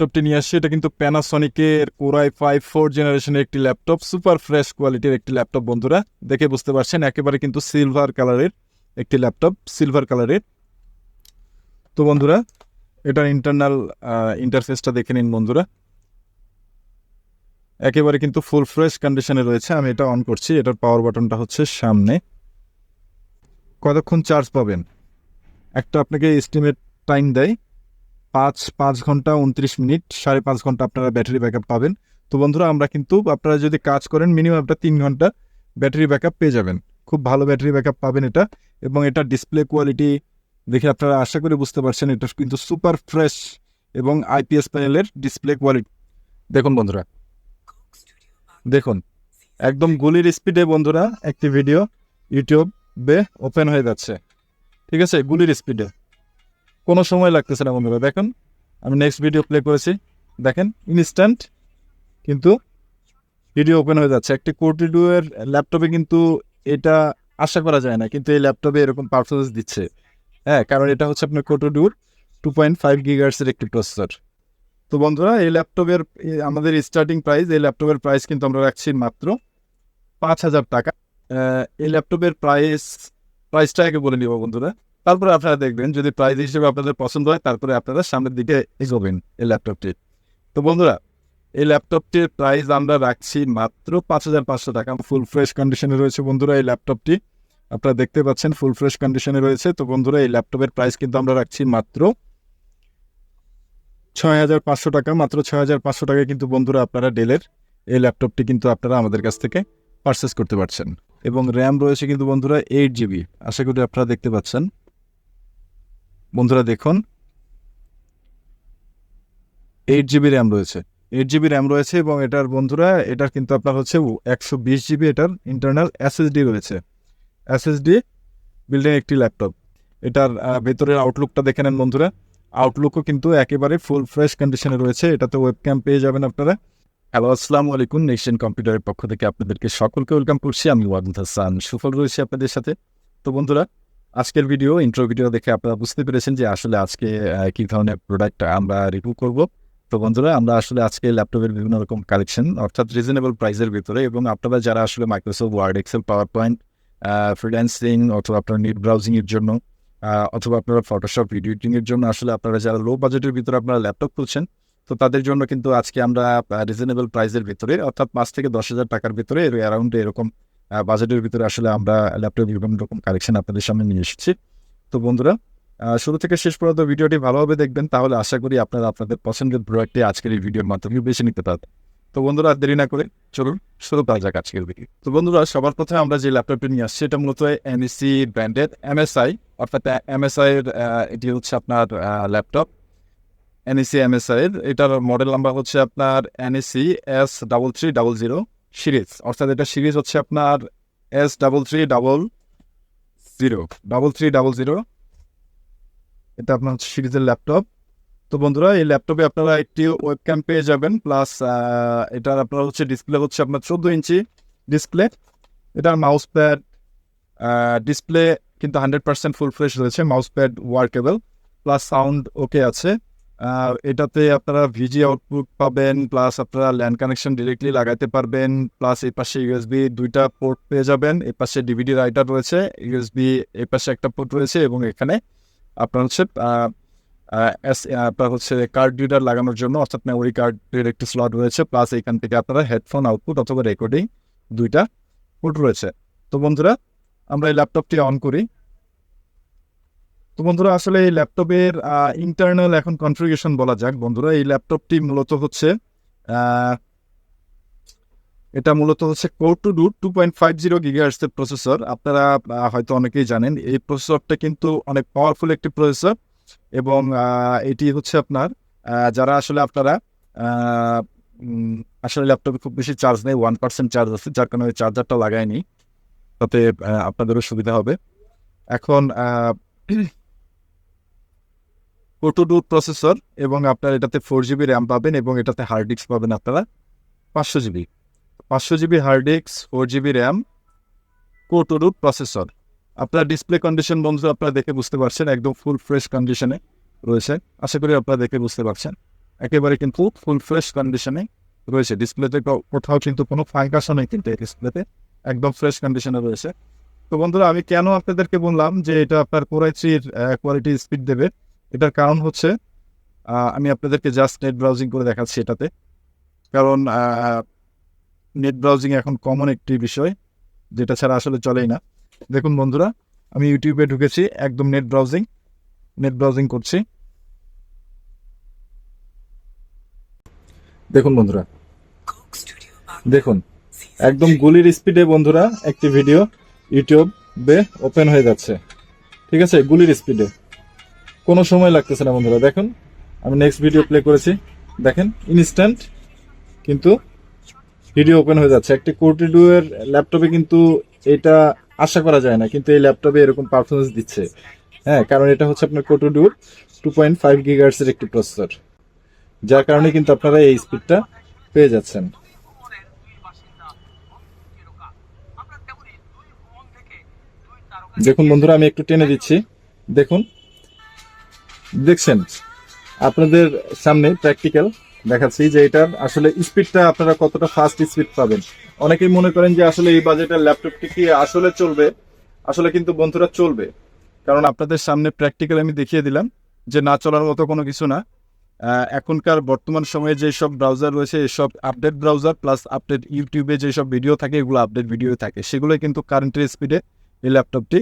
ল্যাপটপটি নিয়ে আসছি। এটা কিন্তু প্যানাসনিকের কোরাই ফাইভ ফোর জেনারেশনের একটি ল্যাপটপ সুপার ফ্রেশ কোয়ালিটির একটি ল্যাপটপ বন্ধুরা। দেখে বুঝতে পারছেন, একেবারে কিন্তু সিলভার কালারের একটি ল্যাপটপ সিলভার কালারের তো বন্ধুরা, এটার ইন্টারনাল ইন্টারফেসটা দেখে নিন বন্ধুরা। একেবারে কিন্তু ফুল ফ্রেশ কন্ডিশনে রয়েছে। আমি এটা অন করছি। এটার পাওয়ার বাটনটা হচ্ছে সামনে। কতক্ষণ চার্জ পাবেন? একটা আপনাকে এস্টিমেট টাইম দেয়। পাঁচ পাঁচ ঘণ্টা উনত্রিশ মিনিট, সাড়ে পাঁচ ঘণ্টা আপনারা ব্যাটারি ব্যাকআপ পাবেন। তো বন্ধুরা, আমরা কিন্তু আপনারা যদি কাজ করেন, মিনিমাম একটা তিন ঘণ্টা ব্যাটারি ব্যাকআপ পেয়ে যাবেন। খুব ভালো ব্যাটারি ব্যাকআপ পাবেন এটা। এবং এটা ডিসপ্লে কোয়ালিটি দেখে আপনারা আশা করে বুঝতে পারছেন, এটা কিন্তু সুপার ফ্রেশ এবং আইপিএস প্যানেলের ডিসপ্লে কোয়ালিটি। দেখুন বন্ধুরা। দেখুন, একদম গুলির স্পিডে বন্ধুরা একটি ভিডিও ইউটিউবে ওপেন হয়ে যাচ্ছে। ঠিক আছে? গুলির স্পিডে। কোনো সময় লাগতেছে না বন্ধুরা, দেখুন। আমি নেক্সট ভিডিও প্লে করেছি। দেখেন ইনস্ট্যান্ট কিন্তু ভিডিও ওপেন হয়ে যাচ্ছে। একটি কোর্টি টু এর ল্যাপটপে কিন্তু এটা আশা করা যায় না, কিন্তু এই ল্যাপটপে এরকম পারফরমেন্স দিচ্ছে। হ্যাঁ কারণ এটা হচ্ছে আপনার কোটো ডুর টু পয়েন্ট ফাইভ গিগার্সের একটি প্রসেসর তো বন্ধুরা, এই ল্যাপটপের আমাদের স্টার্টিং প্রাইস এই ল্যাপটপের প্রাইস কিন্তু আমরা রাখছি মাত্র পাঁচ হাজার টাকা। এই ল্যাপটপের প্রাইস প্রাইসটা আগে বলে নিব বন্ধুরা। তারপরে আপনারা দেখবেন যদি প্রাইজ হিসেবে আপনাদের পছন্দ হয়, তারপরে আপনারা সামনের দিকে এগোবেন এই ল্যাপটপটি তো বন্ধুরা, এই ল্যাপটপটির প্রাইস আমরা রাখছি মাত্র পাঁচ হাজার পাঁচশো টাকা। ফুল ফ্রেশ কন্ডিশনে রয়েছে বন্ধুরা এই ল্যাপটপটি আপনারা দেখতে পাচ্ছেন ফুল ফ্রেশ কন্ডিশনে রয়েছে। তো বন্ধুরা, এই ল্যাপটপের প্রাইস কিন্তু আমরা রাখছি মাত্র ছয় হাজার পাঁচশো টাকা। মাত্র ছয় হাজার পাঁচশো টাকায় কিন্তু বন্ধুরা আপনারা ডেলের এই ল্যাপটপটি কিন্তু আপনারা আমাদের কাছ থেকে পারচেস করতে পারছেন। এবং র্যাম রয়েছে কিন্তু বন্ধুরা এইট জিবি আশা করি আপনারা দেখতে পাচ্ছেন। বন্ধুরা দেখুন এইট জিবি র্যাম রয়েছে। এইট জিবি র্যাম রয়েছে এবং এটার বন্ধুরা, এটার কিন্তু আপনার হচ্ছে একশো বিশ জিবি এটার ইন্টারনাল এসএসডি রয়েছে। এসএসডি বিল্ডিং একটি ল্যাপটপ এটার ভেতরের আউটলুকটা দেখে নেন বন্ধুরা। আউটলুকও কিন্তু একেবারে ফুল ফ্রেশ কন্ডিশনে রয়েছে। এটাতে ওয়েবক্যাম পেয়ে যাবেন আপনারা। হ্যালো আসসালামু আলাইকুম। নেশন কম্পিউটারের পক্ষ থেকে আপনাদেরকে সকলকে ওয়েলকাম করছি। আমি ওয়াদুল হাসান। সুফল রয়েছে আপনাদের সাথে। তো বন্ধুরা আজকের ভিডিও ইন্ট্রো ভিডিও দেখে আপনারা বুঝতে পেরেছেন যে আসলে আজকে কি ধরনের প্রোডাক্ট আমরা রিভিউ করব। তো বন্ধুরা, আমরা আসলে আজকে ল্যাপটপের বিভিন্ন রকম কালেকশন অর্থাৎ রিজনেবল প্রাইসের ভিতরে এবং আপনারা যারা আসলে Microsoft Word Excel PowerPoint freelancing অথবা আপনার নেট ব্রাউজিংয়ের জন্য অথবা আপনারা ফটোশপ ভিডিও এডিটিং এর জন্য আসলে আপনারা যারা লো বাজেটের ভিতরে আপনারা ল্যাপটপ খুলছেন, তো তাদের জন্য কিন্তু আজকে আমরা রিজনেবল প্রাইসের ভিতরে, অর্থাৎ পাঁচ থেকে দশ হাজার টাকার ভিতরে অ্যারাউন্ড এরকম বাজেটের ভিতরে আসলে আমরা ল্যাপটপ বিভিন্ন রকম কালেকশন আপনাদের সামনে নিয়ে এসেছি। তো বন্ধুরা শুরু থেকে শেষ পর্যন্ত ভিডিওটি ভালোভাবে দেখবেন, তাহলে আশা করি আপনারা আপনাদের পছন্দের প্রোডাক্টটি আজকের এই ভিডিওর মাধ্যমে বেছে নিতে পারবেন। তো বন্ধুরা দেরি না করে চলুন শুরু করা যাক আজকের ভিডিও তো বন্ধুরা, সবার প্রথমে আমরা যে ল্যাপটপটি নিয়ে আসছি, এটা মূলত এনএসসি ব্র্যান্ডের এমএসআই অর্থাৎ এমএসআই এর এটি হচ্ছে আপনার ল্যাপটপ। এনএসসি এমএসআই এর, এটার মডেল নাম্বার হচ্ছে আপনার NSC S double three double zero series, অর্থাৎ এটা সিরিজ হচ্ছে আপনার S double three double zero, double three double zero. এটা আপনার হচ্ছে সিরিজের ল্যাপটপ। তো বন্ধুরা, এই ল্যাপটপে আপনারা একটি ওয়েবক্যাম পেয়ে যাবেন প্লাস এটার আপনার হচ্ছে ডিসপ্লে হচ্ছে আপনার চোদ্দ ইঞ্চি ডিসপ্লে এটার মাউস প্যাড ডিসপ্লে কিন্তু হান্ড্রেড পার্সেন্ট ফুল ফ্রেশ রয়েছে mouse pad workable plus sound okay আছে। এটাতে আপনারা ভিজি আউটপুট পাবেন প্লাস আপনারা ল্যান্ড কানেকশন ডিরেক্টলি লাগাইতে পারবেন প্লাস এই পাশে ইউএসবি দুইটা পোর্ট পেয়ে যাবেন। এই পাশে ডিভিডি রাইটার রয়েছে ইউএসবি এই পাশে একটা পোর্ট রয়েছে এবং এখানে আপনার হচ্ছে আপনার হচ্ছে কার্ড রিডার লাগানোর জন্য, অর্থাৎ মেমোরি কার্ডের একটি স্লট রয়েছে প্লাস এখান থেকে আপনারা হেডফোন আউটপুট অথবা রেকর্ডিং দুইটা পোর্ট রয়েছে। তো বন্ধুরা, আমরা এই ল্যাপটপটি অন করি। তো বন্ধুরা, আসলে এই ল্যাপটপের ইন্টারনাল এখন কনফিগারেশন বলা যাক। বন্ধুরা, এই ল্যাপটপটি মূলত হচ্ছে এটা মূলত হচ্ছে core two duo two point five zero গিগার্সের processor আপনারা হয়তো অনেকেই জানেন, এই প্রসেসরটা কিন্তু অনেক পাওয়ারফুল একটি প্রসেসর এবং এটি হচ্ছে আপনার যারা আসলে আপনারা আসলে ল্যাপটপে খুব বেশি চার্জ নেই ওয়ান পার্সেন্ট চার্জ আছে, যার কারণে চার্জারটা লাগায়নি। তাতে আপনাদেরও সুবিধা হবে। এখন কোটোডু প্রসেসর এবং আপনার এটাতে ফোর জিবি র্যাম পাবেন এবং এটাতে হার্ড ডিস্ক পাবেন আপনারা। পাঁচশো জিবি পাঁচশো GB hard disk four GB RAM core two duo processor আপনার ডিসপ্লে কন্ডিশন বন্ধু, আপনারা দেখে বুঝতে পারছেন, একদম ফুল ফ্রেশ কন্ডিশনে রয়েছে। আশা করি আপনারা দেখে বুঝতে পারছেন। একেবারে কিন্তু ফুল ফ্রেশ কন্ডিশনে রয়েছে। ডিসপ্লেতে কোথাও কিন্তু কোনো ফাঙ্কাসও নেই কিন্তু এই ডিসপ্লেতে একদম ফ্রেশ কন্ডিশনে রয়েছে। তো বন্ধুরা, আমি কেন আপনাদেরকে বললাম যে এটা আপনার কোরাই থ্রির কোয়ালিটি স্পিড দেবে? এটার কারণ হচ্ছে আমি আপনাদেরকে জাস্ট নেট ব্রাউজিং করে দেখাচ্ছি এটাতে। কারণ নেট ব্রাউজিং এখন কমন একটি বিষয়, যেটা ছাড়া আসলে চলেই না। দেখুন বন্ধুরা, আমি ইউটিউবে ঢুকেছি, একদম নেট ব্রাউজিং নেট ব্রাউজিং করছি। দেখুন বন্ধুরা, দেখুন, একদম গুলির স্পিডে বন্ধুরা, একটি ভিডিও ইউটিউবে ওপেন হয়ে যাচ্ছে। ঠিক আছে? গুলির স্পিডে কোনো সময় লাগতেছে না বন্ধুরা, দেখুন। আমি নেক্সট ভিডিও প্লে করেছি। দেখেন ইনস্ট্যান্ট কিন্তু ভিডিও ওপেন হয়ে যাচ্ছে। একটি কোটি ডু এর ল্যাপটপে কিন্তু এটা আশা করা যায় না, কিন্তু এই ল্যাপটপে এরকম পারফরমেন্স দিচ্ছে। হ্যাঁ কারণ এটা হচ্ছে আপনার core two duo two point five gigahertz এর একটি প্রসেসর যার কারণে কিন্তু আপনারা এই স্পিডটা পেয়ে যাচ্ছেন। দেখুন বন্ধুরা, আমি একটু টেনে দিচ্ছি। দেখুন দেখছেন, আপনাদের সামনে প্র্যাকটিক্যাল দেখাচ্ছি যে এটার আসলে স্পিডটা আপনারা কতটা ফাস্ট স্পিড পাবেন। অনেকেই মনে করেন যে আসলে এই বাজেটের ল্যাপটপটি কি আসলে চলবে? আসলে কিন্তু বন্ধুরা চলবে। কারণ আপনাদের সামনে প্র্যাকটিক্যাল আমি দেখিয়ে দিলাম যে না চলার মতো কোনো কিছু না। এখনকার বর্তমান সময়ে যেসব ব্রাউজার রয়েছে এসব আপডেট ব্রাউজার প্লাস আপডেট ইউটিউবে যেসব ভিডিও থাকে, এগুলো আপডেট ভিডিও থাকে। সেগুলো কিন্তু কারেন্টের স্পিডে এই ল্যাপটপটি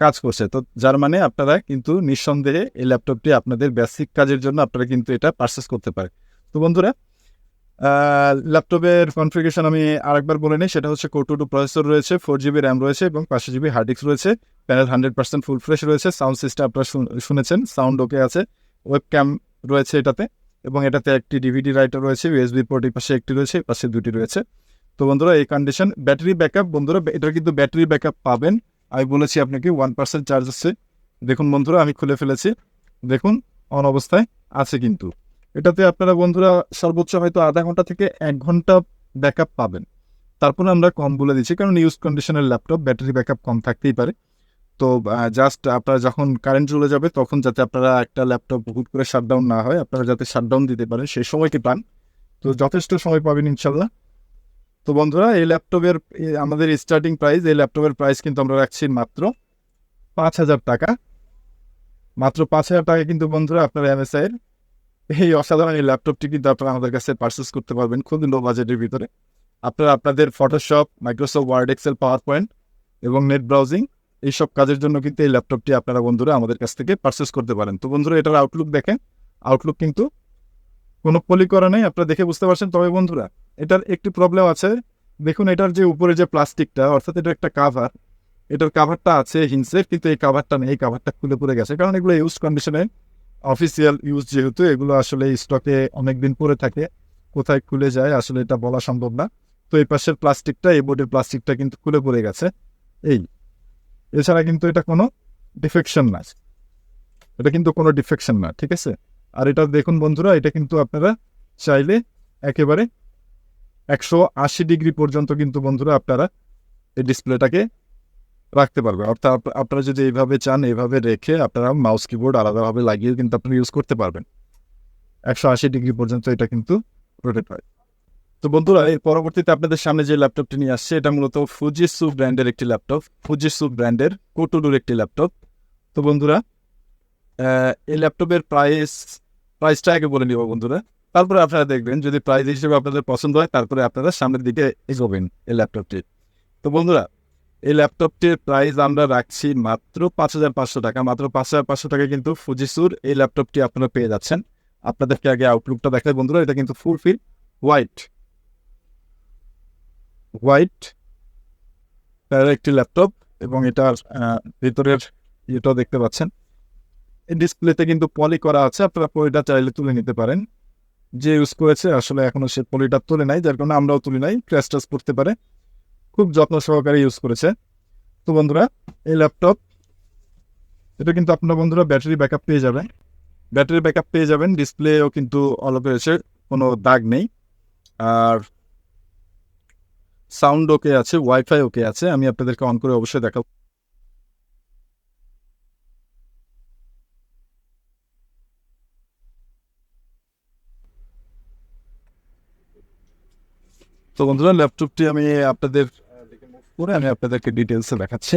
কাজ করছে। তো যার মানে আপনারা কিন্তু নিঃসন্দেহে এই ল্যাপটপটি আপনাদের বেসিক কাজের জন্য আপনারা কিন্তু এটা পারচেস করতে পারেন। তো বন্ধুরা ল্যাপটপের কনফিগারেশন আমি আরেকবার বলে নিই। সেটা হচ্ছে কোর টু প্রসেসর রয়েছে ফোর জিবি র্যাম রয়েছে এবং পাঁচশো জিবি হার্ড ডিস্ক রয়েছে। Panel hundred percent full fresh রয়েছে। সাউন্ড সিস্টেম আপনারা শুন- শুনেছেন সাউন্ড ওকে আছে। ওয়েব ক্যাম রয়েছে এটাতে এবং এটাতে একটি ডিভিডি রাইটার রয়েছে ইউএসবি পোর্ট পাশে একটি রয়েছে পাশে দুটি রয়েছে। তো বন্ধুরা, এই কন্ডিশন ব্যাটারি ব্যাকআপ বন্ধুরা এটার কিন্তু ব্যাটারি ব্যাকআপ পাবেন। আমি বলেছি আপনাকে ওয়ান পার্সেন্ট চার্জ আছে। দেখুন বন্ধুরা, আমি খুলে ফেলেছি। দেখুন, অন অবস্থায় আছে কিন্তু। এটাতে আপনারা বন্ধুরা সর্বোচ্চ হয়তো আধা ঘণ্টা থেকে এক ঘণ্টা ব্যাকআপ পাবেন। তারপরে আমরা কম বলে দিচ্ছি, কারণ ইউজ কন্ডিশনের ল্যাপটপ ব্যাটারি ব্যাকআপ কম থাকতেই পারে। তো জাস্ট আপনারা যখন কারেন্ট চলে যাবে, তখন যাতে আপনারা একটা ল্যাপটপ হুট করে শাটডাউন না হয়, আপনারা যাতে শাটডাউন দিতে পারেন, সেই সময়টি পান। তো যথেষ্ট সময় পাবেন ইনশাল্লাহ। তো বন্ধুরা, এই ল্যাপটপের আমাদের স্টার্টিং প্রাইস এই ল্যাপটপের প্রাইস কিন্তু আমরা রাখছি মাত্র পাঁচ হাজার টাকা। মাত্র পাঁচ হাজার টাকা কিন্তু বন্ধুরা আপনারা এমএসআই এর। এই অসাধারণ এই ল্যাপটপটি কিন্তু আপনারা আমাদের কাছে পারচেস করতে পারবেন খুবই লো বাজেটের ভিতরে। আপনারা আপনাদের Photoshop Microsoft Word Excel PowerPoint এবং নেট ব্রাউজিং এইসব কাজের জন্য কিন্তু এই ল্যাপটপটি আপনারা বন্ধুরা আমাদের কাছ থেকে পারচেস করতে পারেন। তো বন্ধুরা, এটার আউটলুক দেখেন। আউটলুক কিন্তু কোনো পলি করা নেই, আপনারা দেখে বুঝতে পারছেন। তবে বন্ধুরা এটার একটি প্রবলেম আছে। দেখুন, এটার যে উপরে যে প্লাস্টিকটা, অর্থাৎ এটা একটা কাভার এটার কাভারটা আছে হিন্সের কিন্তু এই কাভারটা নেই, এই কাভারটা খুলে পড়ে গেছে। কারণ এগুলো ইউজ কন্ডিশনে অফিসিয়াল ইউজ যেহেতু, এগুলো আসলে স্টকে অনেকদিন পরে থাকে, কোথায় খুলে যায় আসলে এটা বলা সম্ভব না। তো এই পাশের প্লাস্টিকটা, এই বোর্ডের প্লাস্টিকটা কিন্তু খুলে পড়ে গেছে। এই, এছাড়া কিন্তু এটা কোনো ডিফেকশন না। এটা কিন্তু কোনো ডিফেকশন না, ঠিক আছে? আর এটা দেখুন বন্ধুরা, এটা কিন্তু আপনারা চাইলে একেবারে একশো আশি ডিগ্রি পর্যন্ত কিন্তু বন্ধুরা আপনারা এই ডিসপ্লেটাকে রাখতে পারবে অর্থাৎ আপনারা যদি এইভাবে চান, এইভাবে রেখে আপনারা মাউস কিবোর্ড আলাদাভাবে লাগিয়ে কিন্তু আপনি ইউজ করতে পারবেন। একশো আশি ডিগ্রি পর্যন্ত এটা কিন্তু রোটেট হয়। তো বন্ধুরা, এর পরবর্তীতে আপনাদের সামনে যে ল্যাপটপটি নিয়ে আসছে, এটা মূলত ফুজিসু ব্র্যান্ডের একটি ল্যাপটপ ফুজিসু ব্র্যান্ডের কোটোডুর একটি ল্যাপটপ। তো বন্ধুরা এই ল্যাপটপের প্রাইস প্রাইসটা আগে বলে নিব বন্ধুরা। তারপরে আপনারা দেখবেন যদি প্রাইজ হিসেবে আপনাদের পছন্দ হয়, তারপরে আপনারা সামনের দিকে এগোবেন এই ল্যাপটপটির তো বন্ধুরা, এই ল্যাপটপটির প্রাইস আমরা রাখছি মাত্র পাঁচ হাজার পাঁচশো টাকা। মাত্র পাঁচ হাজার পাঁচশো টাকা কিন্তু ফুজিসুর এই ল্যাপটপটি আপনারা পেয়ে যাচ্ছেন। আপনাদেরকে আগে আউটলুকটা দেখাই বন্ধুরা, এটা কিন্তু ফুল ফিল হোয়াইট হোয়াইট তার একটি ল্যাপটপ এবং এটার ভিতরের ইয়েটাও দেখতে পাচ্ছেন। ডিসপ্লেতে কিন্তু পলি করা আছে, আপনারা পলিটা চাইলে তুলে নিতে পারেন। যে ইউজ করেছে, আসলে এখনও সে পলিটা তুলে নাই, যার কারণে আমরাও তুলি নাই ক্র্যাশ টাচ করতে পারে। খুব যত্ন সহকারে ইউজ করেছে। তো বন্ধুরা, এই ল্যাপটপ এটা কিন্তু আপনার বন্ধুরা ব্যাটারি ব্যাকআপ পেয়ে যাবেন। ব্যাটারি ব্যাকআপ পেয়ে যাবেন ডিসপ্লেও কিন্তু অল রয়েছে কোনো দাগ নেই। আর সাউন্ড ওকে আছে ওয়াইফাই ওকে আছে, আমি আপনাদেরকে অন করে অবশ্যই দেখাবো। তো বন্ধুরা ল্যাপটপটি আমি আপনাদের করে আমি আপনাদেরকে ডিটেলসে দেখাচ্ছি।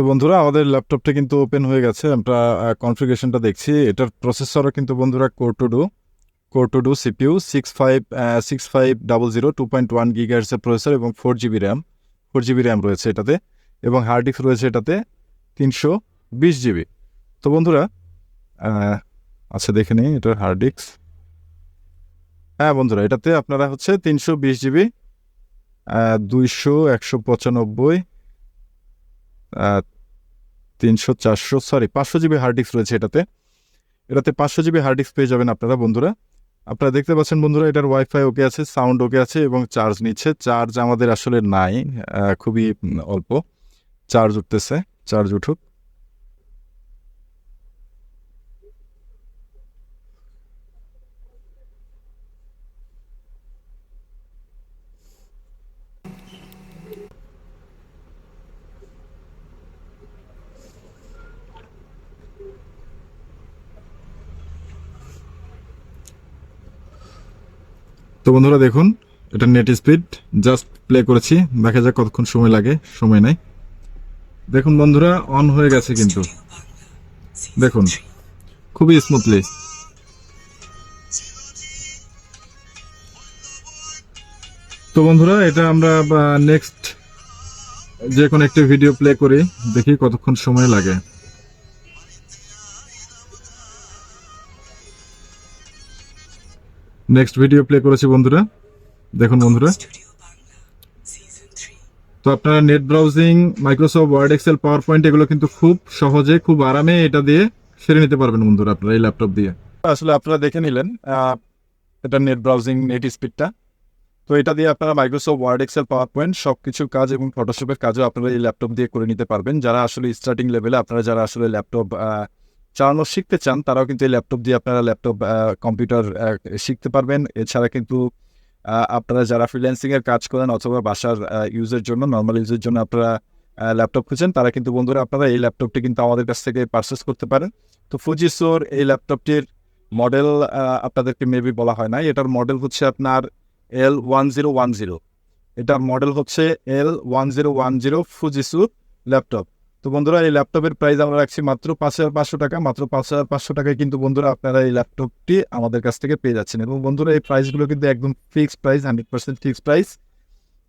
তো বন্ধুরা, আমাদের ল্যাপটপটা কিন্তু ওপেন হয়ে গেছে। আমরা কনফিগারেশনটা দেখছি। এটার প্রসেসরও কিন্তু বন্ধুরা core two duo core two duo CPU six five six five double zero two point one গিগার্সের processor এবং four GB RAM four GB RAM রয়েছে এটাতে এবং হার্ড ডিস্ক রয়েছে এটাতে তিনশো বিশ জিবি তো বন্ধুরা আচ্ছা দেখে নিই এটার হার্ড ডিস্ক হ্যাঁ বন্ধুরা, এটাতে আপনারা হচ্ছে তিনশো বিশ জিবি দুইশো একশো পঁচানব্বই তিনশো, চারশো সরি পাঁচশো জিবি হার্ড ডিস্ক রয়েছে এটাতে। এটাতে পাঁচশো জিবি হার্ড ডিস্ক পেয়ে যাবেন আপনারা, বন্ধুরা। আপনারা দেখতে পাচ্ছেন, বন্ধুরা, এটার ওয়াইফাই ওকে আছে সাউন্ড ওকে আছে এবং চার্জ নিচ্ছে। চার্জ আমাদের আসলে নাই খুবই অল্প। চার্জ উঠতেছে চার্জ উঠুক। তো বন্ধুরা দেখুন, এটা নেট স্পিড জাস্ট প্লে করেছি, দেখা যাক কতক্ষণ সময় লাগে, সময় নাই। দেখুন বন্ধুরা অন হয়ে গেছে কিন্তু। দেখুন, খুবই স্মুথলি তো বন্ধুরা, এটা আমরা নেক্সট যে কোনো একটি ভিডিও প্লে করি, দেখি কতক্ষণ সময় লাগে। নেক্সট ভিডিও প্লে করেছি বন্ধুরা। দেখুন বন্ধুরা। তো আপনারা net browsing Microsoft Word Excel PowerPoint এগুলো কিন্তু খুব সহজে, খুব আরামে এটা দিয়ে সেরে নিতে পারবেন বন্ধুরা আপনারা এই ল্যাপটপ দিয়ে। আসলে আপনারা দেখে নিলেন এটা নেট ব্রাউজিং নেট স্পিডটা তো এটা দিয়ে আপনারা Microsoft Word Excel PowerPoint সব কিছু কাজ এবং ফটোশপের কাজও আপনারা এই ল্যাপটপ দিয়ে করে নিতে পারবেন। যারা আসলে স্টার্টিং লেভেলে আপনারা যারা আসলে ল্যাপটপ চালানো শিখতে চান, তারাও কিন্তু এই ল্যাপটপ দিয়ে আপনারা ল্যাপটপ কম্পিউটার শিখতে পারবেন। এছাড়া কিন্তু আপনারা যারা ফ্রিল্যান্সিং এর কাজ করেন অথবা বাসার ইউজের জন্য নর্মাল ইউজের জন্য আপনারা ল্যাপটপ খুঁজছেন তারা কিন্তু বন্ধুরা আপনারা এই ল্যাপটপটি কিন্তু আমাদের কাছ থেকে পারচেস করতে পারেন। তো ফুজিসোর এই ল্যাপটপটির মডেল আপনাদেরকে মেবি বলা হয় না। এটার মডেল হচ্ছে আপনার L one zero one zero এটার মডেল হচ্ছে L one zero one zero Fujitsu laptop. তো বন্ধুরা, এই ল্যাপটপের প্রাইস আমরা রাখছি মাত্র পাঁচ হাজার পাঁচশো টাকা। মাত্র পাঁচ হাজার পাঁচশো টাকায় কিন্তু বন্ধুরা আপনারা এই ল্যাপটপটি আমাদের কাছ থেকে পেয়ে যাচ্ছেন। এবং বন্ধুরা, এই প্রাইসগুলো কিন্তু একদম fixed price hundred percent fixed price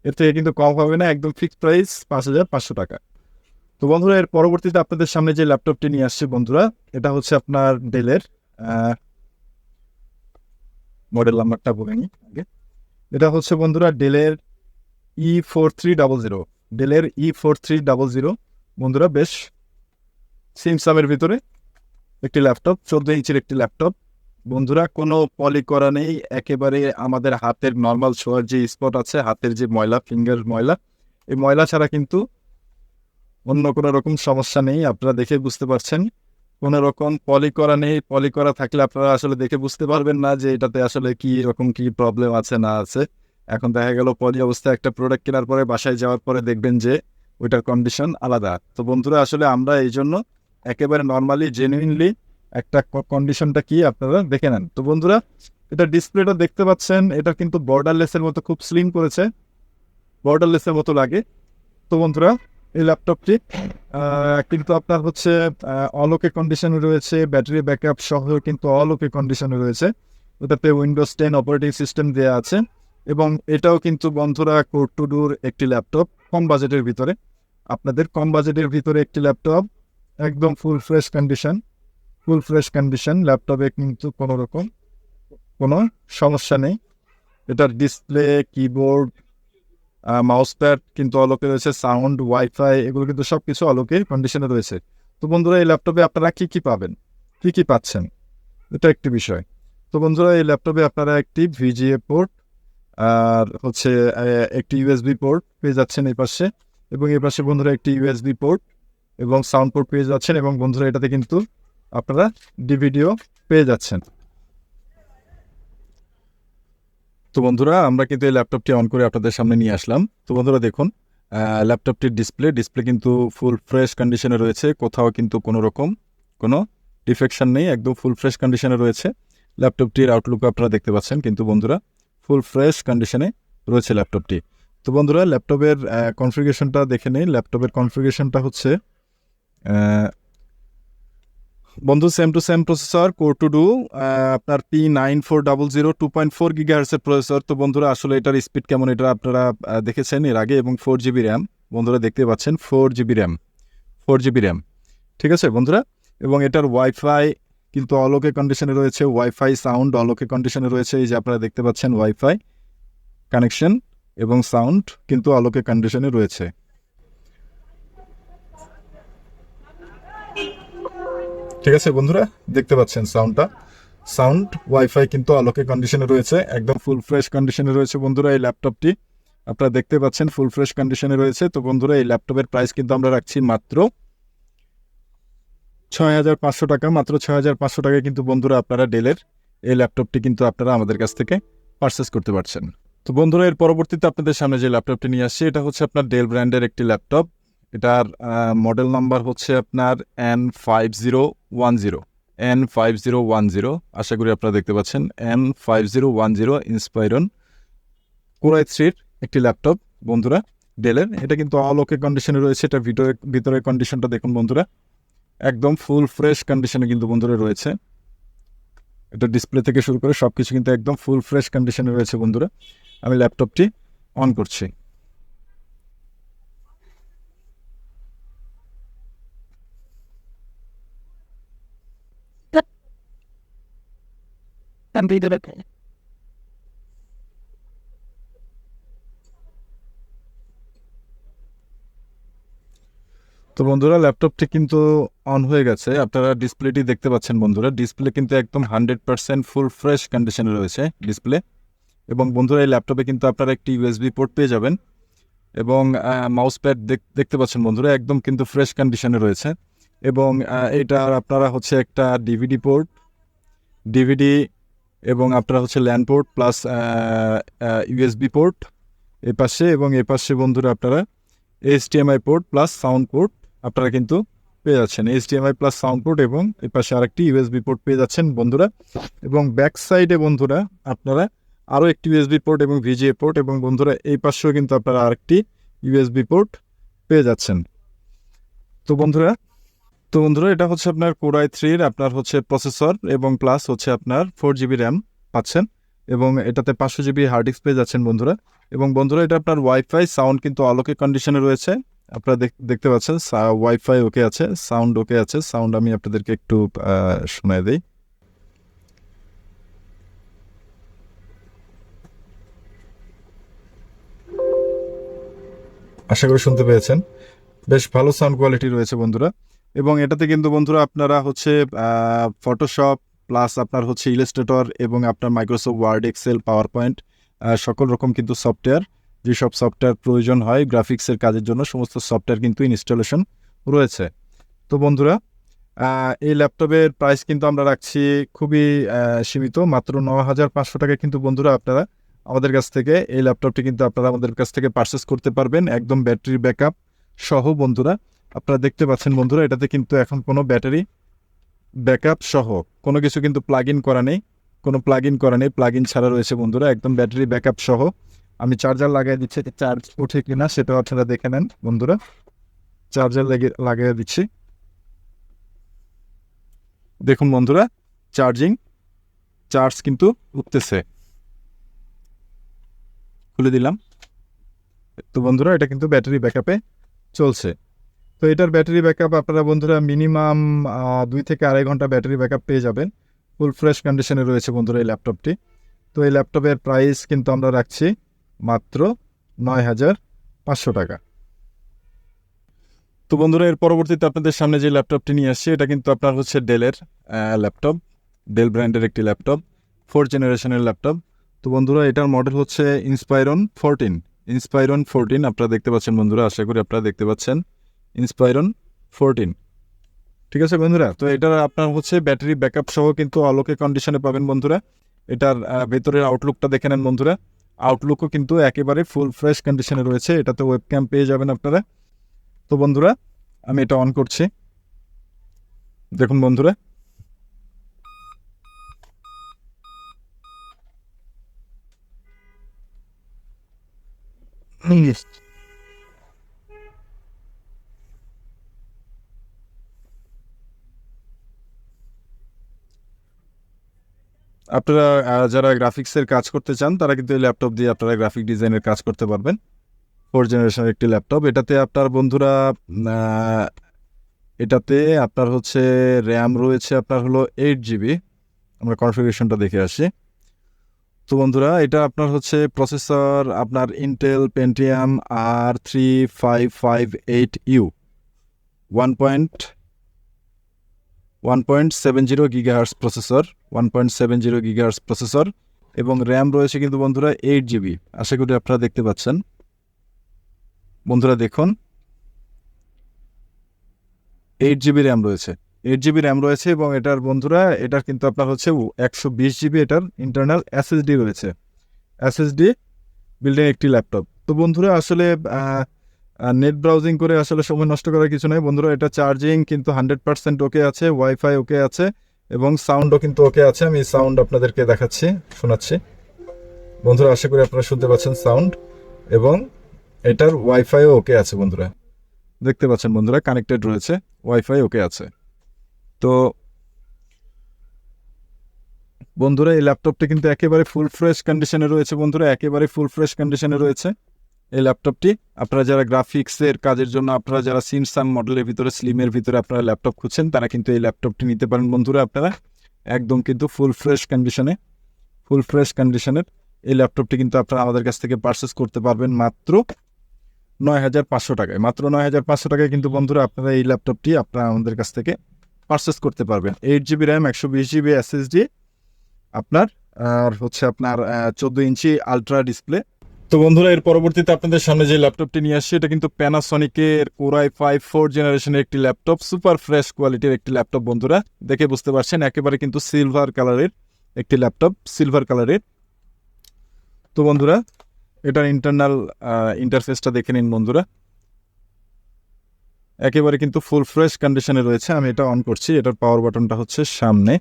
এর থেকে কিন্তু কম হবে না, একদম ফিক্সড প্রাইস পাঁচ হাজার পাঁচশো টাকা। তো বন্ধুরা, এর পরবর্তীতে আপনাদের সামনে যে ল্যাপটপটি নিয়ে আসছে বন্ধুরা, এটা হচ্ছে আপনার ডেলের মডেল নাম্বারটা বলে নিই আগে। এটা হচ্ছে বন্ধুরা ডেলের E four three double zero ডেলের E four three double zero বন্ধুরা, বেশ সিমসামের ভিতরে একটি ল্যাপটপ চোদ্দ ইঞ্চের একটি ল্যাপটপ বন্ধুরা, কোনো পলি করা নেই, একেবারে আমাদের হাতের নর্মাল ছোঁয়ার যে স্পট আছে, হাতের যে ময়লা ফিঙ্গার ময়লা, এই ময়লা ছাড়া কিন্তু অন্য কোনো রকম সমস্যা নেই, আপনারা দেখে বুঝতে পারছেন। কোনো রকম পলি করা নেই পলি করা থাকলে আপনারা আসলে দেখে বুঝতে পারবেন না যে এটাতে আসলে কি রকম কি প্রবলেম আছে, না আছে। এখন দেখা গেল পলি অবস্থায় একটা প্রোডাক্ট কেনার পরে, বাসায় যাওয়ার পরে দেখবেন যে ওইটার কন্ডিশন আলাদা। তো বন্ধুরা, আসলে আমরা এই জন্য একেবারে নর্মালি জেনুইনলি একটা কন্ডিশনটা কি আপনারা দেখে নেন। তো বন্ধুরা, এটা ডিসপ্লেটা দেখতে পাচ্ছেন, এটা কিন্তু বর্ডারলেসের মতো খুব স্লিম করেছে। বর্ডারলেসের মতো লাগে। তো বন্ধুরা, এই ল্যাপটপটি কিন্তু আপনার হচ্ছে অলোকে কন্ডিশনে রয়েছে ব্যাটারি ব্যাকআপ সহ কিন্তু অলোকে কন্ডিশনে রয়েছে। ওটাতে উইন্ডোজ টেন অপারেটিং সিস্টেম দেওয়া আছে। এবং এটাও কিন্তু বন্ধুরা কোর টু ডুর একটি ল্যাপটপ কম বাজেটের ভিতরে। আপনাদের কম বাজেটের ভিতরে একটি ল্যাপটপ, একদম full fresh condition full fresh condition ল্যাপটপে কিন্তু কোনো রকম কোনো সমস্যা নেই। এটার ডিসপ্লে কিবোর্ড মাউস প্যাড কিন্তু অলোকে রয়েছে সাউন্ড ওয়াইফাই এগুলো কিন্তু সব কিছু অলোকে কন্ডিশনে রয়েছে। তো বন্ধুরা, এই ল্যাপটপে আপনারা কী কী পাবেন? কী কী পাচ্ছেন? এটা একটি বিষয়। তো বন্ধুরা, এই ল্যাপটপে আপনারা একটি ভিজিএ পোর্ট আর হচ্ছে একটি ইউএসবি পোর্ট পেয়ে যাচ্ছেন এই পাশে। এবং এই পাশে বন্ধুরা একটি ইউএসবি পোর্ট এবং সাউন্ড পোর্ট পেয়ে যাচ্ছেন এবং বন্ধুরা এটাতে কিন্তু আপনারা ডিভিডিও পেয়ে যাচ্ছেন। তো বন্ধুরা, আমরা কিন্তু এই ল্যাপটপটি অন করে আপনাদের সামনে নিয়ে আসলাম। তো বন্ধুরা দেখুন ল্যাপটপটির ডিসপ্লে ডিসপ্লে কিন্তু ফুল ফ্রেশ কন্ডিশনে রয়েছে, কোথাও কিন্তু কোনো রকম কোনো ডিফেকশন নেই, একদম ফুল ফ্রেশ কন্ডিশনে রয়েছে। ল্যাপটপটির আউটলুক আপনারা দেখতে পাচ্ছেন, কিন্তু বন্ধুরা ফুল ফ্রেশ কন্ডিশনে রয়েছে ল্যাপটপটি তো বন্ধুরা, ল্যাপটপের কনফিগারেশনটা দেখে নেই। ল্যাপটপের কনফিগারেশনটা হচ্ছে বন্ধু same to same processor core two duo আপনার P nine four double zero two point four গিগাহার্সের processor তো বন্ধুরা, আসলে এটার স্পিড কেমন এটা আপনারা দেখেছেন এর আগে, এবং ফোর জিবি র্যাম বন্ধুরা দেখতে পাচ্ছেন four GB RAM four GB RAM ঠিক আছে বন্ধুরা? এবং এটার ওয়াইফাই কিন্তু অলোকে কন্ডিশনে রয়েছে। ওয়াইফাই সাউন্ড অলোকে কন্ডিশনে রয়েছে। এই যে আপনারা দেখতে পাচ্ছেন ওয়াইফাই কানেকশন এবং সাউন্ড কিন্তু আলোকে কন্ডিশনে রয়েছে। ঠিক আছে বন্ধুরা, দেখতে পাচ্ছেন সাউন্ডটা। সাউন্ড ওয়াইফাই কিন্তু আলোকে কন্ডিশনে রয়েছে, একদম ফুল ফ্রেশ কন্ডিশনে রয়েছে বন্ধুরা এই ল্যাপটপটি আপনারা দেখতে পাচ্ছেন ফুল ফ্রেশ কন্ডিশনে রয়েছে। তো বন্ধুরা এই ল্যাপটপের প্রাইস কিন্তু আমরা রাখছি মাত্র ছয় হাজার পাঁচশো টাকা, মাত্র ছয় হাজার পাঁচশো টাকায় কিন্তু বন্ধুরা আপনারা ডেলের এই ল্যাপটপটি কিন্তু আপনারা আমাদের কাছ থেকে পারচেস করতে পারছেন। তো বন্ধুরা, এর পরবর্তীতে আপনাদের সামনে যে ল্যাপটপটি নিয়ে আসছি, এটা হচ্ছে আপনার ডেল ব্র্যান্ডের একটি ল্যাপটপ। এটার মডেল নাম্বার হচ্ছে আপনার N five zero one zero N five zero one zero আশা করি আপনারা দেখতে পাচ্ছেন। N five zero one zero Inspiron core i থ্রির একটি ল্যাপটপ, বন্ধুরা ডেলের এটা কিন্তু অল ওকে কন্ডিশনে রয়েছে, এটা ভিতরে ভিতরের কন্ডিশনটা দেখুন, বন্ধুরা। একদম ফুল ফ্রেশ কন্ডিশনে কিন্তু, বন্ধুরা, রয়েছে। এটা ডিসপ্লে থেকে শুরু করে সব কিছু কিন্তু একদম ফুল ফ্রেশ কন্ডিশনে রয়েছে, বন্ধুরা। আমি ল্যাপটপটি অন করছি। তো বন্ধুরা, ল্যাপটপটি কিন্তু অন হয়ে গেছে। আপনারা ডিসপ্লেটি দেখতে পাচ্ছেন বন্ধুরা। ডিসপ্লে কিন্তু একদম হান্ড্রেড পার্সেন্ট ফুল ফ্রেশ কন্ডিশনে রয়েছে ডিসপ্লে এবং বন্ধুরা, এই ল্যাপটপে কিন্তু আপনারা একটি ইউএসবি পোর্ট পেয়ে যাবেন এবং মাউস প্যাড দেখতে পাচ্ছেন বন্ধুরা, একদম কিন্তু ফ্রেশ কন্ডিশনে রয়েছে এবং এটা আপনারা হচ্ছে একটা ডিভিডি পোর্ট ডিভিডি এবং আপনারা হচ্ছে LAN port plus USB port এ পাশে এবং এ পাশে বন্ধুরা আপনারা HDMI port plus sound port আপনারা কিন্তু পেয়ে যাচ্ছেন। এইচডিএমআই প্লাস সাউন্ড পোর্ট এবং এ পাশে আরেকটি ইউএসবি পোর্ট পেয়ে যাচ্ছেন বন্ধুরা এবং ব্যাক সাইডে বন্ধুরা আপনারা আরও একটি ইউএসবি পোর্ট এবং ভিজিএ পোর্ট এবং বন্ধুরা, এই পাশেও কিন্তু আপনারা আরেকটি ইউএসবি পোর্ট পেয়ে যাচ্ছেন। তো বন্ধুরা তো বন্ধুরা, এটা হচ্ছে আপনার কোরাই থ্রির আপনার হচ্ছে প্রসেসর এবং প্লাস হচ্ছে আপনার ফোর জিবি র্যাম পাচ্ছেন এবং এটাতে পাঁচশো জিবি হার্ড ডিস্ক পেয়ে যাচ্ছেন বন্ধুরা। এবং বন্ধুরা, এটা আপনার ওয়াইফাই সাউন্ড কিন্তু আলোকে কন্ডিশনে রয়েছে। আপনারা দেখতে পাচ্ছেন ওয়াইফাই ওকে আছে সাউন্ড ওকে আছে। সাউন্ড আমি আপনাদেরকে একটু শোনায় দিই। আশা করি শুনতে পেয়েছেন। বেশ ভালো সাউন্ড কোয়ালিটি রয়েছে বন্ধুরা। এবং এটাতে কিন্তু বন্ধুরা আপনারা হচ্ছে ফটোশপ প্লাস আপনার হচ্ছে ইলাস্ট্রেটর এবং আপনার Microsoft Word Excel PowerPoint সকল রকম কিন্তু সফটওয়্যার যেসব সফটওয়্যার প্রয়োজন হয় গ্রাফিক্সের কাজের জন্য, সমস্ত সফটওয়্যার কিন্তু ইনস্টলেশন রয়েছে। তো বন্ধুরা এই ল্যাপটপের প্রাইস কিন্তু আমরা রাখছি খুবই সীমিত, মাত্র ন হাজার পাঁচশো টাকা কিন্তু বন্ধুরা আপনারা আমাদের কাছ থেকে, এই ল্যাপটপটি কিন্তু আপনারা আমাদের কাছ থেকে পারচেস করতে পারবেন। একদম ব্যাটারি ব্যাকআপ সহ বন্ধুরা। আপনারা দেখতে পাচ্ছেন বন্ধুরা, এটাতে কিন্তু এখন কোনো ব্যাটারি ব্যাকআপ সহ কোনো কিছু কিন্তু প্লাগ ইন করা নেই। কোনো প্লাগ ইন করা নেই। প্লাগ ইন ছাড়া রয়েছে বন্ধুরা, একদম ব্যাটারি ব্যাকআপ সহ। আমি চার্জার লাগাই দিচ্ছি চার্জ ওঠে কিনা সেটাও আপনারা দেখে নেন বন্ধুরা। চার্জার লাগিয়ে দিচ্ছি। দেখুন বন্ধুরা চার্জিং চার্জ কিন্তু উঠতেছে। খুলে দিলাম। তো বন্ধুরা, এটা কিন্তু ব্যাটারি ব্যাকআপে চলছে। তো এটার ব্যাটারি ব্যাকআপ আপনারা বন্ধুরা মিনিমাম দুই থেকে আড়াই ঘণ্টা ব্যাটারি ব্যাকআপ পেয়ে যাবেন। ফুল ফ্রেশ কন্ডিশনে রয়েছে বন্ধুরা এই ল্যাপটপটি তো এই ল্যাপটপের প্রাইস কিন্তু আমরা রাখছি মাত্র নয় হাজার পাঁচশো টাকা। তো বন্ধুরা, এর পরবর্তীতে আপনাদের সামনে যে ল্যাপটপটি নিয়ে আসছি, এটা কিন্তু আপনার হচ্ছে ডেলের ল্যাপটপ ডেল ব্র্যান্ডের একটি ল্যাপটপ ফোর জেনারেশনের ল্যাপটপ তো বন্ধুরা, এটার মডেল হচ্ছে ইন্সপাইরন ফোরটিন ইন্সপাইরন ফোরটিন আপনারা দেখতে পাচ্ছেন বন্ধুরা, আশা করি আপনারা দেখতে পাচ্ছেন। ইন্সপাইরন ফোরটিন ঠিক আছে বন্ধুরা, তো এটার আপনার হচ্ছে ব্যাটারি ব্যাকআপ সহ কিন্তু আলোকে কন্ডিশনে পাবেন বন্ধুরা। এটার ভেতরের আউটলুকটা দেখে নেন বন্ধুরা। আউটলুকও কিন্তু একেবারে ফুল ফ্রেশ কন্ডিশনে রয়েছে, এটাতে ওয়েব ক্যাম পেয়ে যাবেন আপনারা। তো বন্ধুরা, আমি এটা অন করছি। দেখুন বন্ধুরা আপনারা যারা গ্রাফিক্সের কাজ করতে চান, তারা কিন্তু এই ল্যাপটপ দিয়ে আপনারা গ্রাফিক ডিজাইনের কাজ করতে পারবেন। ফোর জেনারেশনের একটি ল্যাপটপ এটাতে আপনার বন্ধুরা এটাতে আপনার হচ্ছে র্যাম রয়েছে আপনার হলো এইট জিবি আমরা কনফিগারেশনটা দেখে আসি। তো বন্ধুরা, এটা আপনার হচ্ছে প্রসেসর, আপনার Intel Pentium R three five five eight U one point one point seven zero gigahertz processor one point seven zero gigahertz processor এবং র্যাম রয়েছে কিন্তু বন্ধুরা এইট জিবি আশা করি আপনারা দেখতে পাচ্ছেন। বন্ধুরা দেখুন এইট জিবি র্যাম রয়েছে। এইট জিবি র্যাম রয়েছে এবং এটার বন্ধুরা, এটার কিন্তু আপনার হচ্ছে একশো বিশ জিবি এটার ইন্টারনাল এসএসডি রয়েছে। এসএসডি বিল্ডিং একটি ল্যাপটপ তো বন্ধুরা, আসলে নেট ব্রাউজিং করে আসলে সময় নষ্ট করার কিছু নেই। বন্ধুরা, এটা চার্জিং কিন্তু হান্ড্রেড পার্সেন্ট ওকে আছে ওয়াইফাই ওকে আছে এবং সাউন্ডও কিন্তু ওকে আছে। আমি সাউন্ড আপনাদেরকে দেখাচ্ছি, শোনাচ্ছি। বন্ধুরা, আশা করি আপনারা শুনতে পাচ্ছেন সাউন্ড এবং এটার ওয়াইফাইও ওকে আছে বন্ধুরা। দেখতে পাচ্ছেন বন্ধুরা কানেক্টেড রয়েছে ওয়াইফাই ওকে আছে। তো বন্ধুরা, এই ল্যাপটপটি কিন্তু একেবারে ফুল ফ্রেশ কন্ডিশনে রয়েছে বন্ধুরা, একেবারে ফুল ফ্রেশ কন্ডিশনে রয়েছে। এই ল্যাপটপটি আপনারা যারা গ্রাফিক্সের কাজের জন্য, আপনারা যারা সিনসাম মডেলের ভিতরে স্লিমের ভিতরে আপনারা ল্যাপটপ খুঁজছেন, তারা কিন্তু এই ল্যাপটপটি নিতে পারেন। বন্ধুরা, আপনারা একদম কিন্তু ফুল ফ্রেশ কন্ডিশনে ফুল ফ্রেশ কন্ডিশনের এই ল্যাপটপটি কিন্তু আপনারা আমাদের কাছ থেকে পারচেস করতে পারবেন মাত্র নয় হাজার পাঁচশো টাকায়। মাত্র নয় হাজার পাঁচশো টাকায় কিন্তু বন্ধুরা, আপনারা এই ল্যাপটপটি আপনারা আমাদের কাছ থেকে পারচেস করতে পারবেন। এইট জিবি র্যাম একশো বিশ জিবি এসএসডি আপনার, আর হচ্ছে আপনার চোদ্দ ইঞ্চি আলট্রা ডিসপ্লে তো বন্ধুরা, এর পরবর্তীতে আপনাদের সামনে যে ল্যাপটপটি নিয়ে আসছি, এটা কিন্তু প্যানাসনিকের কোরাই ফাইভ ফোর জেনারেশনের একটি ল্যাপটপ সুপার ফ্রেশ কোয়ালিটির একটি ল্যাপটপ বন্ধুরা। দেখে বুঝতে পারছেন, একেবারে কিন্তু সিলভার কালারের একটি ল্যাপটপ সিলভার কালারের তো বন্ধুরা, এটার ইন্টারনাল ইন্টারফেসটা দেখে নিন বন্ধুরা। একেবারে কিন্তু ফুল ফ্রেশ কন্ডিশনে রয়েছে। আমি এটা অন করছি। এটার পাওয়ার বাটনটা হচ্ছে সামনে।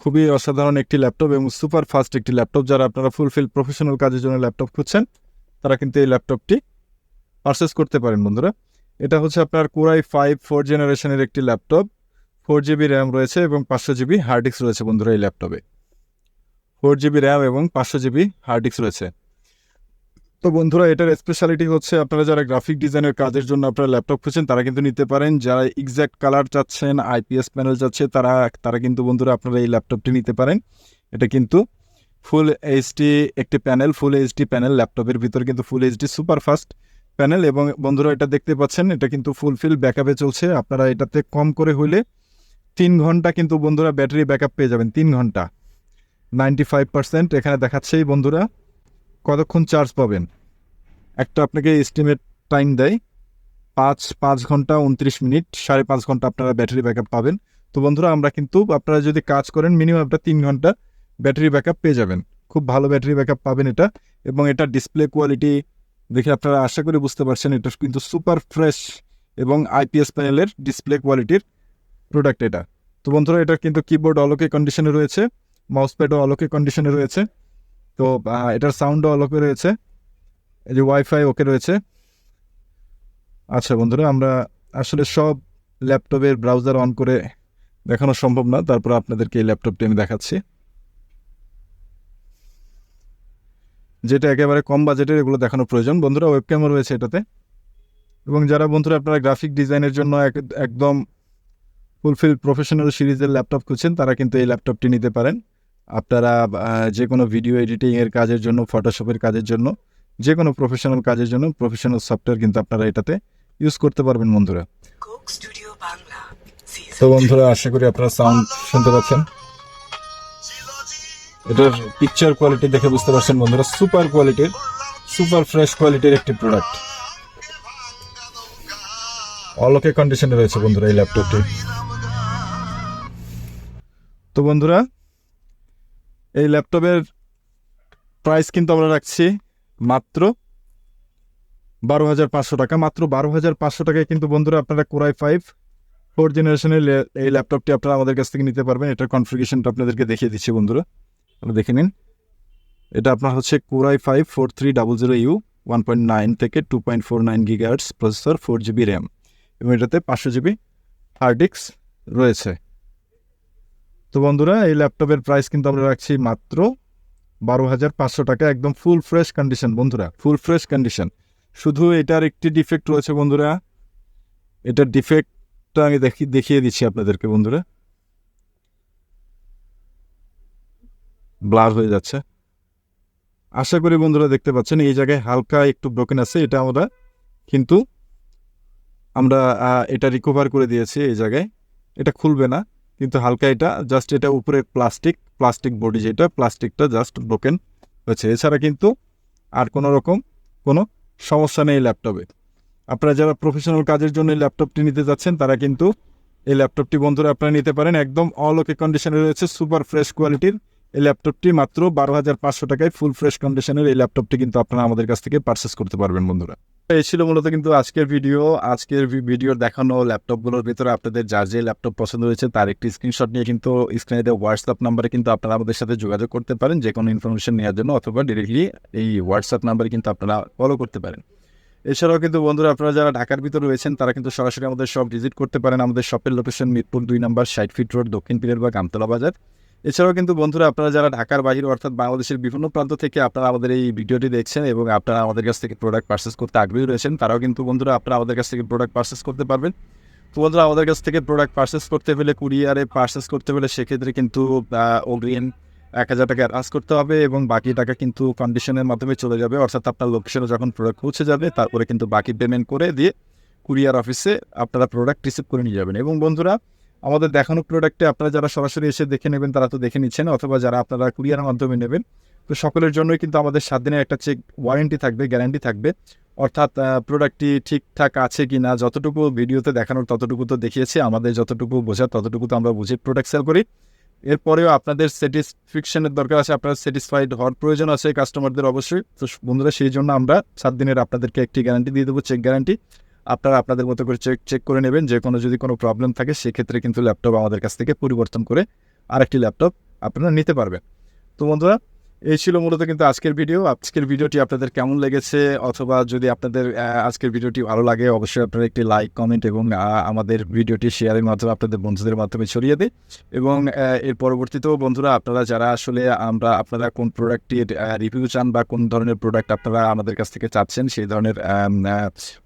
খুবই অসাধারণ একটি ল্যাপটপ এবং সুপার ফাস্ট একটি ল্যাপটপ যারা আপনারা ফুলফিল প্রফেশনাল কাজের জন্য ল্যাপটপ খুঁজছেন, তারা কিন্তু এই ল্যাপটপটি পারচেস করতে পারেন বন্ধুরা। এটা হচ্ছে আপনার কোরাই ফাইভ ফোর জেনারেশনের একটি ল্যাপটপ ফোর জিবি র্যাম রয়েছে এবং পাঁচশো জিবি হার্ড ডিস্ক রয়েছে বন্ধুরা এই ল্যাপটপে ফোর জিবি র্যাম এবং পাঁচশো জিবি হার্ড ডিস্ক রয়েছে। তো বন্ধুরা, এটার স্পেশালিটি হচ্ছে আপনারা যারা গ্রাফিক ডিজাইনের কাজের জন্য আপনারা ল্যাপটপ খুঁজছেন, তারা কিন্তু নিতে পারেন। যারা এক্স্যাক্ট কালার চাচ্ছেন আইপিএস প্যানেল চাচ্ছে তারা তারা কিন্তু বন্ধুরা আপনারা এই ল্যাপটপটি নিতে পারেন। এটা কিন্তু ফুল এইচডি একটি প্যানেল ফুল এইচডি প্যানেল ল্যাপটপের ভিতরে কিন্তু full HD super fast panel এবং বন্ধুরা এটা দেখতে পাচ্ছেন, এটা কিন্তু ফুলফিল ব্যাকআপে চলছে। আপনারা এটাতে কম করে হইলে তিন ঘণ্টা কিন্তু বন্ধুরা ব্যাটারি ব্যাকআপ পেয়ে যাবেন, তিন ঘণ্টা। নাইনটি ফাইভ পার্সেন্ট এখানে দেখাচ্ছেই বন্ধুরা। কতক্ষণ চার্জ পাবেন? একটা আপনাকে এস্টিমেট টাইম দেয়, পাঁচ পাঁচ ঘণ্টা উনত্রিশ মিনিট, সাড়ে পাঁচ ঘণ্টা আপনারা ব্যাটারি ব্যাকআপ পাবেন। তো বন্ধুরা, আমরা কিন্তু আপনারা যদি কাজ করেন মিনিমাম একটা তিন ঘণ্টা ব্যাটারি ব্যাকআপ পেয়ে যাবেন। খুব ভালো ব্যাটারি ব্যাকআপ পাবেন এটা। এবং এটা ডিসপ্লে কোয়ালিটি দেখে আপনারা আশা করে বুঝতে পারছেন, এটা কিন্তু সুপার ফ্রেশ এবং আইপিএস প্যানেলের ডিসপ্লে কোয়ালিটির প্রোডাক্ট এটা। তো বন্ধুরা, এটা কিন্তু কিবোর্ড অলোকে কন্ডিশনে রয়েছে মাউস প্যাডও অলোকে কন্ডিশনে রয়েছে। তো এটার সাউন্ডও অলোকে রয়েছে। এই যে ওয়াইফাই ওকে রয়েছে। আচ্ছা বন্ধুরা, আমরা আসলে সব ল্যাপটপের ব্রাউজার অন করে দেখানো সম্ভব না। তারপর আপনাদেরকে এই ল্যাপটপটি আমি দেখাচ্ছি। যেটা একেবারে কম বাজেটের এগুলো দেখানো প্রয়োজন। বন্ধুরা ওয়েব ক্যামও রয়েছে এটাতে। এবং যারা বন্ধুরা আপনারা গ্রাফিক ডিজাইনের জন্য এক- একদম ফুলফিল প্রফেশনাল সিরিজের ল্যাপটপ খুঁজছেন, তারা কিন্তু এই ল্যাপটপটি নিতে পারেন। আপনারা যে কোনো ভিডিও এডিটিংয়ের কাজের জন্য ফটোশপের কাজের জন্য যে কোনো প্রফেশনাল কাজের জন্য প্রফেশনাল সফটওয়্যার কিন্তু আপনারা এটাতে ইউজ করতে পারবেন বন্ধুরা। তো বন্ধুরা আশা করি আপনারা সাউন্ড শুনতে পাচ্ছেন। এটার পিকচার কোয়ালিটি দেখে বুঝতে পারছেন বন্ধুরা সুপার কোয়ালিটির সুপার ফ্রেশ কোয়ালিটির একটি প্রোডাক্ট অলকে কন্ডিশনে রয়েছে বন্ধুরা এই ল্যাপটপটি তো বন্ধুরা এই ল্যাপটপের প্রাইস কিন্তু আমরা রাখছি মাত্র বারো হাজার পাঁচশো টাকা। মাত্র বারো হাজার পাঁচশো টাকায় কিন্তু বন্ধুরা আপনারা কোরাই ফাইভ ফোর জেনারেশনের এই ল্যাপটপটি আপনারা আমাদের কাছ থেকে নিতে পারবেন। এটার কনফিগেশনটা আপনাদেরকে দেখিয়ে দিচ্ছি বন্ধুরা। আপনারা দেখে নিন। এটা আপনার হচ্ছে core i five four three double zero U one point nine থেকে two point four nine gigahertz processor four GB RAM এবং এটাতে পাঁচশো জিবি হার্ড ডিস্ক রয়েছে। তো বন্ধুরা, এই ল্যাপটপের প্রাইস কিন্তু আমরা রাখছি মাত্র বারো হাজার পাঁচশো টাকা, একদম ফুল ফ্রেশ কন্ডিশন বন্ধুরা ফুল ফ্রেশ কন্ডিশন শুধু এটার একটি ডিফেক্ট রয়েছে বন্ধুরা এটার ডিফেক্টটা আমি দেখি, দেখিয়ে দিচ্ছি আপনাদেরকে বন্ধুরা। ব্লার হয়ে যাচ্ছে। আশা করি বন্ধুরা দেখতে পাচ্ছেন, এই জায়গায় হালকা একটু ব্রোকেন আছে, এটা আমরা কিন্তু আমরা এটা রিকভার করে দিয়েছি এই জায়গায়। এটা খুলবে না। কিন্তু হালকা এটা জাস্ট এটা উপরে প্লাস্টিক প্লাস্টিক বডি যেটা প্লাস্টিকটা জাস্ট ব্রোকেন হয়েছে। এছাড়া কিন্তু আর কোনো রকম কোনো সমস্যা নেই ল্যাপটপে আপনারা যারা প্রফেশনাল কাজের জন্য এই ল্যাপটপটি নিতে যাচ্ছেন, তারা কিন্তু এই ল্যাপটপটি বন্ধুরা আপনারা নিতে পারেন। একদম অল ওকে কন্ডিশনে রয়েছে সুপার ফ্রেশ কোয়ালিটির এই ল্যাপটপটি মাত্র বারো হাজার পাঁচশো টাকায় ফুল ফ্রেশ কন্ডিশনের এই ল্যাপটপটি কিন্তু আপনারা আমাদের কাছ থেকে পারচেস করতে পারবেন বন্ধুরা। এই ছিল মূলত কিন্তু আজকের ভিডিও আজকের ভিডিওর দেখানো ল্যাপটপগুলোর ভিতরে আপনাদের যার যে ল্যাপটপ পছন্দ হয়েছে তার একটি স্ক্রিনশট নিয়ে কিন্তু স্ক্রিনে হোয়াটসঅ্যাপ নাম্বারে কিন্তু আপনারা আমাদের সাথে যোগাযোগ করতে পারেন, যে কোনো ইনফরমেশন নেওয়ার জন্য অথবা ডিরেক্টলি এই হোয়াটসঅ্যাপ নাম্বারে কিন্তু আপনারা ফলো করতে পারেন। এছাড়াও কিন্তু বন্ধুরা আপনারা যারা ঢাকার ভিতরে রয়েছেন, তারা কিন্তু সরাসরি আমাদের শপ ভিজিট করতে পারেন। আমাদের শপের লোকেশন মিরপুর দুই নম্বর ষাট ফিট রোড দক্ষিণ পীরের বা গামতলা বাজার। এছাড়াও কিন্তু বন্ধুরা আপনারা যারা ঢাকার বাইরে, অর্থাৎ বাংলাদেশের বিভিন্ন প্রান্ত থেকে আপনারা আমাদের এই ভিডিওটি দেখছেন এবং আপনারা আমাদের কাছ থেকে প্রোডাক্ট পারচেস করতে আগ্রহী রয়েছেন, তারাও কিন্তু বন্ধুরা আপনারা আমাদের কাছ থেকে প্রোডাক্ট পারচেস করতে পারবেন। তো বন্ধুরা, আমাদের কাছ থেকে প্রোডাক্ট পারচেস করতে হলে কুরিয়ারে পারচেস করতে হলে সেক্ষেত্রে কিন্তু অগ্রিম এক হাজার টাকা অ্যাডভান্স করতে হবে এবং বাকি টাকা কিন্তু কন্ডিশনের মাধ্যমে চলে যাবে। অর্থাৎ আপনার লোকেশনে যখন প্রোডাক্ট পৌঁছে যাবে, তারপরে কিন্তু বাকি পেমেন্ট করে দিয়ে কুরিয়ার অফিসে আপনারা প্রোডাক্ট রিসিভ করে নিয়ে যাবেন। এবং বন্ধুরা আমাদের দেখানো প্রোডাক্টে আপনারা যারা সরাসরি এসে দেখে নেবেন, তারা তো দেখে নিচ্ছেন, অথবা যারা আপনারা কুরিয়ার মাধ্যমে নেবেন, তো সকলের জন্যই কিন্তু আমাদের সাত দিনের একটা চেক ওয়ারেন্টি থাকবে গ্যারান্টি থাকবে। অর্থাৎ প্রোডাক্টটি ঠিকঠাক আছে কি না, যতটুকু ভিডিওতে দেখানোর ততটুকু তো দেখিয়েছি, আমাদের যতটুকু বোঝার ততটুকু তো আমরা বুঝে প্রোডাক্ট সেল করি। এরপরেও আপনাদের স্যাটিসফিকশনের দরকার আছে, আপনার স্যাটিসফাইড হওয়ার প্রয়োজন আছে কাস্টমারদের অবশ্যই। তো বন্ধুরা, সেই জন্য আমরা সাত দিনের আপনাদেরকে একটি গ্যারান্টি দিয়ে দেবো চেক গ্যারান্টি আপনারা আপনাদের মতো করে চেক চেক করে নেবেন যে কোনো যদি কোনো প্রবলেম থাকে, সেক্ষেত্রে কিন্তু ল্যাপটপ আমাদের কাছ থেকে পরিবর্তন করে আরেকটি ল্যাপটপ আপনারা নিতে পারবেন। তো বন্ধুরা এই ছিল মূলত কিন্তু আজকের ভিডিও। আজকের ভিডিওটি আপনাদের কেমন লেগেছে? অথবা যদি আপনাদের আজকের ভিডিওটি ভালো লাগে, অবশ্যই আপনারা একটি লাইক, কমেন্ট এবং আমাদের ভিডিওটি শেয়ারের মাধ্যমে, আপনাদের বন্ধুদের মাধ্যমে ছড়িয়ে দিই এবং এর পরবর্তীতেও বন্ধুরা, আপনারা যারা আসলে আমরা আপনারা কোন প্রোডাক্টটির রিভিউ চান বা কোন ধরনের প্রোডাক্ট আপনারা আমাদের কাছ থেকে চাচ্ছেন, সেই ধরনের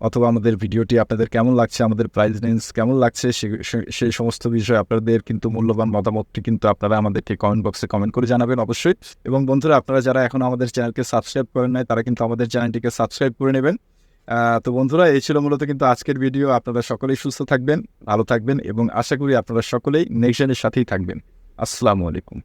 অথবা আমাদের ভিডিওটি আপনাদের কেমন লাগছে, আমাদের প্রাইস রেঞ্জ কেমন লাগছে সেই সমস্ত বিষয়ে আপনাদের কিন্তু মূল্যবান মতামতটি কিন্তু আপনারা আমাদেরকে কমেন্ট বক্সে কমেন্ট করে জানাবেন অবশ্যই। এবং বন্ধুরা, আপনারা যারা এখন আমাদের চ্যানেলকে সাবস্ক্রাইব করেন নাই, তারা কিন্তু আমাদের চ্যানেলটিকে সাবস্ক্রাইব করে নেবেন। তো বন্ধুরা, এই ছিল মূলত কিন্তু আজকের ভিডিও। আপনারা সকলেই সুস্থ থাকবেন, ভালো থাকবেন এবং আশা করি আপনারা সকলেই নেক্সট সাথেই থাকবেন। আসসালামু আলাইকুম।